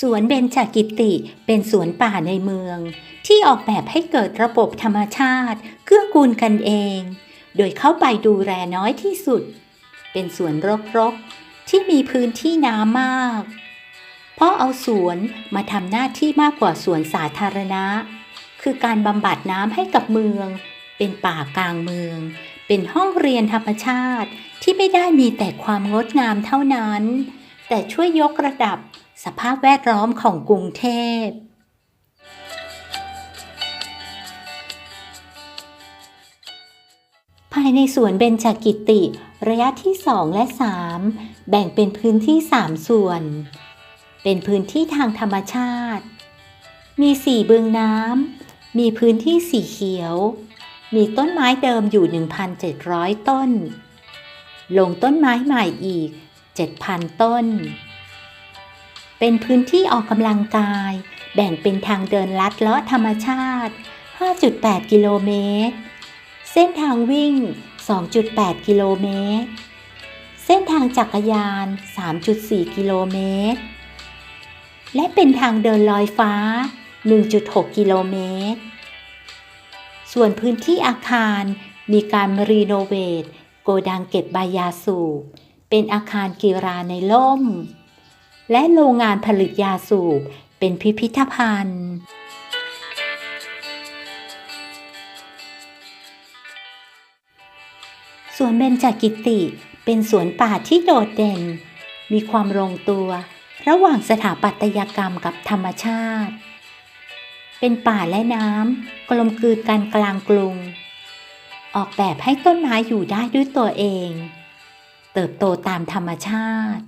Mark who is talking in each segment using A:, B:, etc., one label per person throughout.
A: สวนเบญจกิติเป็นสวนป่าในเมือง ที่ออกแบบให้เกิดระบบธรรมชาติ เกื้อกูลกันเอง โดยเข้าไปดูแลน้อยที่สุด เป็นสวนรกๆ ที่มีพื้นที่น้ำมากเพราะเอาสวนมาทำหน้าที่มากกว่าสวนสาธารณะ คือการบำบัดน้ำให้กับเมือง เป็นป่ากลางเมือง เป็นห้องเรียนธรรมชาติที่ไม่ได้มีแต่ความงดงามเท่านั้น แต่ช่วยยกระดับ สภาพแวดล้อมของกรุงเทพ ภายในสวนเบญจกิติ ระยะที่ 2 และ 3 แบ่งเป็นพื้นที่ 3 ส่วน เป็นพื้นที่ทางธรรมชาติ มีสี่บึงน้ำ มีพื้นที่สีเขียว มีต้นไม้เดิมอยู่ 1,700 ต้น ลงต้นไม้ใหม่อีก 7,000 ต้น เป็นพื้นที่ออกกำลังกาย แบ่งเป็นทางเดินลัดเลาะธรรมชาติ 5.8 กิโลเมตร เส้นทางวิ่ง 2.8 กิโลเมตร เส้นทางจักรยาน 3.4 กิโลเมตร และเป็นทางเดินลอยฟ้า 1.6 กิโลเมตร ส่วนพื้นที่อาคารมีการรีโนเวทโกดังเก็บใบยาสูบ เป็นอาคารกีฬาในล่ม และโรงงานผลิตยาสูบเป็นพิพิธภัณฑ์ สวนเบญจกิติเป็นสวนป่าที่โดดเด่น มีความลงตัว ระหว่างสถาปัตยกรรมกับธรรมชาติ เป็นป่าและน้ำกลมกลืนกันกลางกรุง ออกแบบให้ต้นไม้อยู่ได้ด้วยตัวเอง เติบโตตามธรรมชาติ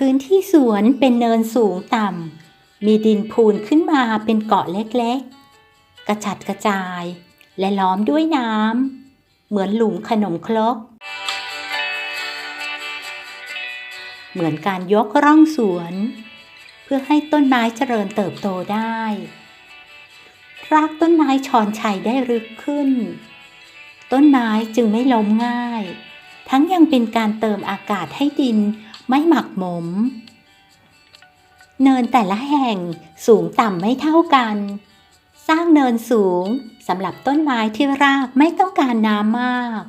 A: พื้นที่สวนเป็นเนินสูงต่ำ มีดินพูนขึ้นมาเป็นเกาะเล็กๆ กระจัดกระจายและล้อมด้วยน้ำ เหมือนหลุมขนมครก เหมือนการยกร่องสวน เพื่อให้ต้นไม้เจริญเติบโตได้ รากต้นไม้ชอนชัยได้ลึกขึ้น ต้นไม้จึงไม่ล้มง่าย ทั้งยังเป็นการเติมอากาศให้ดิน ไม่หมักหมม เนินแต่ละแห่งสูงต่ำไม่เท่ากัน สร้างเนินสูงสำหรับต้นไม้ที่รากไม่ต้องการน้ำมาก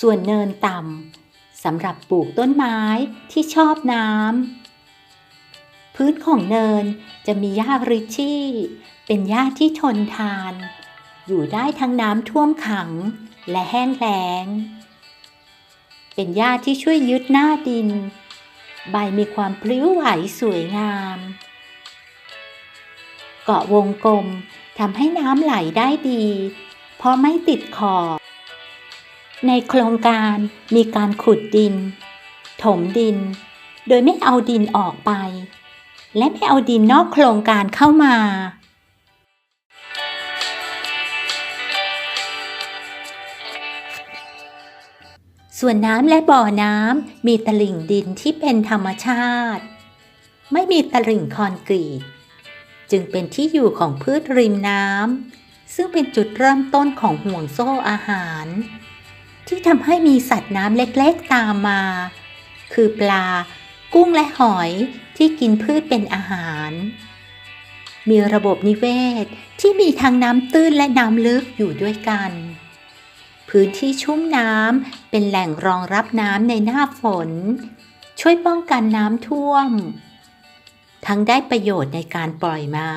A: ส่วนเนินต่ำสำหรับปลูกต้นไม้ที่ชอบน้ำ พื้นของเนินจะมีหญ้าริชชี่ เป็นหญ้าที่ทนทาน อยู่ได้ทั้งน้ำท่วมขังและแห้งแล้งเป็นหญ้าที่ช่วยยึดหน้าดิน ใบมีความพลิ้วไหวสวยงาม เกาะวงกลมทำให้น้ำไหลได้ดี เพราะไม่ติดขอบ ในโครงการมีการขุดดิน ถมดิน โดยไม่เอาดินออกไป และไม่เอาดินนอกโครงการเข้ามา ส่วนน้ำและบ่อน้ำมีตลิ่งดินที่เป็นธรรมชาติ ไม่มีตลิ่งคอนกรีต จึงเป็นที่อยู่ของพืชริมน้ำซึ่งเป็นจุดเริ่มต้นของห่วงโซ่อาหาร ที่ทำให้มีสัตว์น้ำเล็กๆตามมา คือปลา กุ้งและหอยที่กินพืชเป็นอาหาร มีระบบนิเวศที่มีทั้งน้ำตื้นและน้ำลึกอยู่ด้วยกัน พื้นที่ชุ่มน้ำเป็นแหล่งรองรับน้ำในหน้าฝน ช่วยป้องกันน้ำท่วม ทั้งได้ประโยชน์ในการปล่อยมา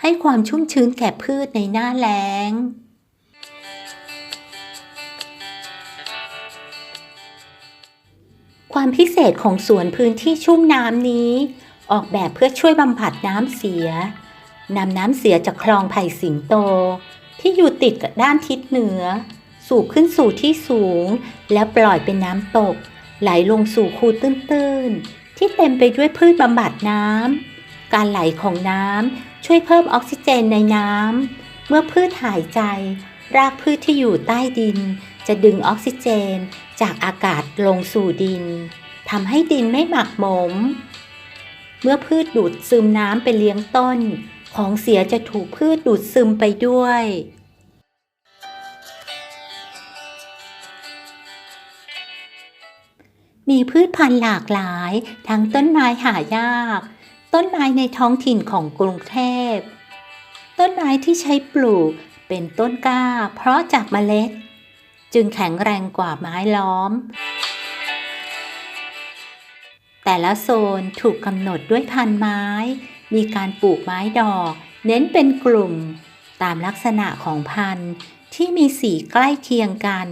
A: ให้ความชุ่มชื้นแก่พืชในหน้าแล้งความพิเศษของสวนพื้นที่ชุ่มน้ำนี้ ออกแบบเพื่อช่วยบำบัดน้ำเสียนำน้ำเสียจากคลองไผ่สิงโต ที่อยู่ติดกับด้านทิศเหนือ สูบขึ้นสู่ที่สูง แล้วปล่อยเป็นน้ำตก ไหลลงสู่คูตื้นๆ ที่เต็มไปด้วยพืชบำบัดน้ำ การไหลของน้ำช่วยเพิ่มออกซิเจนในน้ำ เมื่อพืชหายใจ รากพืชที่อยู่ใต้ดิน จะดึงออกซิเจนจากอากาศลงสู่ดินทำให้ดินไม่หมักหมม เมื่อพืชดูดซึมน้ำไปเลี้ยงต้น ของเสียจะถูกพืชดูดซึมไปด้วย มีพืชพันธุ์หลากหลาย ทั้งต้นไม้หายาก ต้นไม้ในท้องถิ่นของกรุงเทพ ต้นไม้ที่ใช้ปลูกเป็นต้นกล้า เพราะจากเมล็ด จึงแข็งแรงกว่าไม้ล้อม แต่ละโซนถูกกำหนดด้วยพันไม้ มีการปลูกไม้ดอก เน้นเป็นกลุ่ม ตามลักษณะของพันธุ์ที่มีสีใกล้เคียงกัน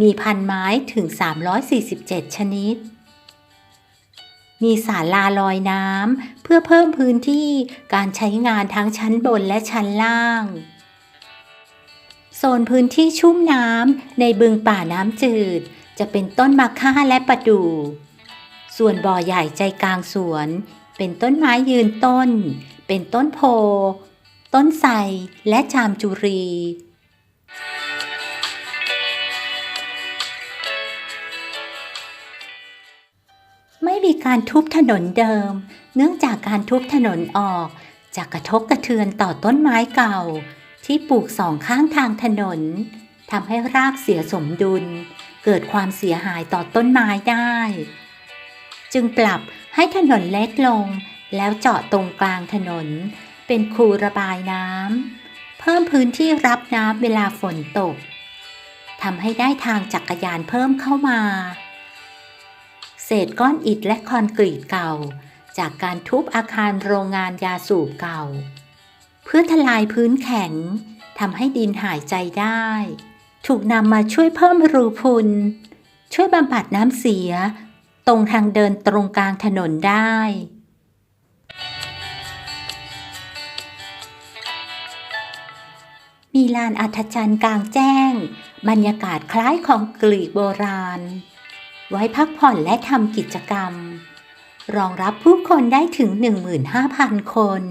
A: มีพันไม้ถึง 347 ชนิด มีศาลาลอยน้ำเพื่อเพิ่มพื้นที่การใช้งานทั้งชั้นบนและชั้นล่าง โซนพื้นที่ชุ่มน้ำในบึงป่าน้ำจืด จะเป็นต้นมะค่าและประดู่ ส่วนบ่อใหญ่ใจกลางสวน เป็นต้นไม้ยืนต้น เป็นต้นโพ ต้นไทรและจามจุรี มีการทุบถนนเดิม เนื่องจากการทุบถนนออกจะกระทบกระเทือนต่อต้นไม้เก่า ที่ปลูกสองข้างทางถนนทำให้รากเสียสมดุล เกิดความเสียหายต่อต้นไม้ได้ จึงปรับให้ถนนเล็กลง แล้วเจาะตรงกลางถนน เป็นคูระบายน้ำเพิ่มพื้นที่รับน้ำเวลาฝนตกทำให้ได้ทางจักรยานเพิ่มเข้ามา เศษก้อนอิฐและคอนกรีตเก่า จากการทุบอาคารโรงงานยาสูบเก่า เพื่อทลายพื้นแข็งทำให้ดินหายใจได้ ถูกนำมาช่วยเพิ่มรูพุน ช่วยบำบัดน้ำเสีย ตรงทางเดินตรงกลางถนนได้มีลานอัธจันทร์กลางแจ้ง บรรยากาศคล้ายของกรีกโบราณ ไว้พักผ่อนและทำกิจกรรม รองรับผู้คนได้ถึง 15,000 คน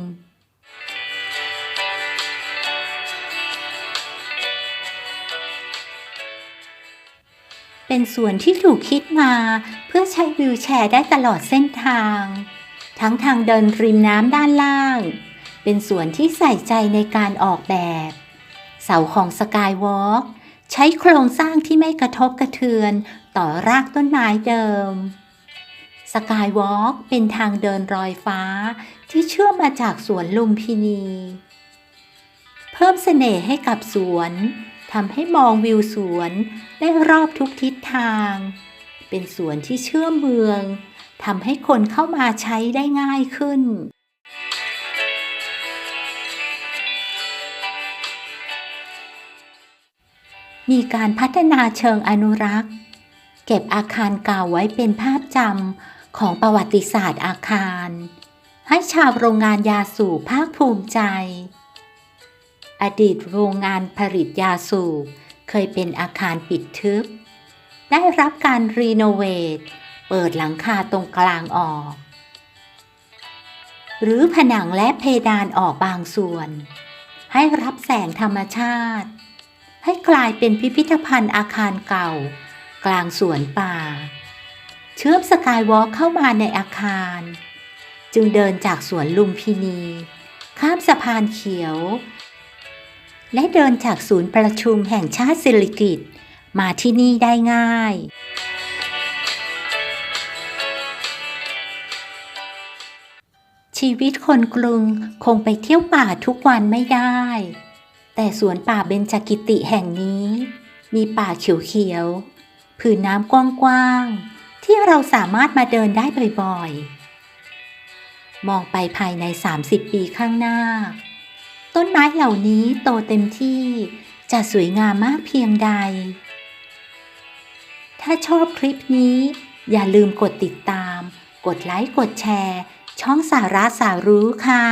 A: เป็นส่วนที่ถูกคิดมาเพื่อใช้วิวแชร์ได้ตลอดเส้นทาง ทั้งทางเดินริมน้ำด้านล่าง เป็นส่วนที่ใส่ใจในการออกแบบ เสาของสกายวอล์กใช้โครงสร้างที่ไม่กระทบกระเทือน ต่อรากต้นไม้เดิม สกายวอล์กเป็นทางเดินรอยฟ้าที่เชื่อมมาจากสวนลุมพินี เพิ่มเสน่ห์ให้กับสวนทำให้มองวิวสวนได้รอบทุกทิศทาง เป็นสวนที่เชื่อมเมืองทำให้คนเข้ามาใช้ได้ง่ายขึ้นมีการพัฒนาเชิงอนุรักษ์ เก็บอาคารเก่าไว้เป็นภาพจำของประวัติศาสตร์อาคาร ให้ชาวโรงงานยาสูบภาคภูมิใจ อดีตโรงงานผลิตยาสูบเคยเป็นอาคารปิดทึบ ได้รับการรีโนเวท เปิดหลังคาตรงกลางออก หรือผนังและเพดานออกบางส่วน ให้รับแสงธรรมชาติ ให้กลายเป็นพิพิธภัณฑ์อาคารเก่า กลางสวนป่า เชื่อมสกายวอล์กเข้ามาในอาคาร จึงเดินจากสวนลุมพินี ข้ามสะพานเขียว และเดินจากศูนย์ประชุมแห่งชาติสิริกิตมาที่นี่ได้ง่าย ชีวิตคนกรุงคงไปเที่ยวป่าทุกวันไม่ได้ แต่สวนป่าเบญจกิติแห่งนี้มีป่าเขียวๆ ผืนน้ำกว้างๆ ที่เราสามารถมาเดินได้บ่อยๆ มองไปภายใน 30 ปีข้างหน้า ต้นไม้เหล่านี้โตเต็มที่จะสวยงามมากเพียงใด ถ้าชอบคลิปนี้ อย่าลืมกดติดตาม กดไลค์ กดแชร์ ช่องสาระสารู้ค่ะ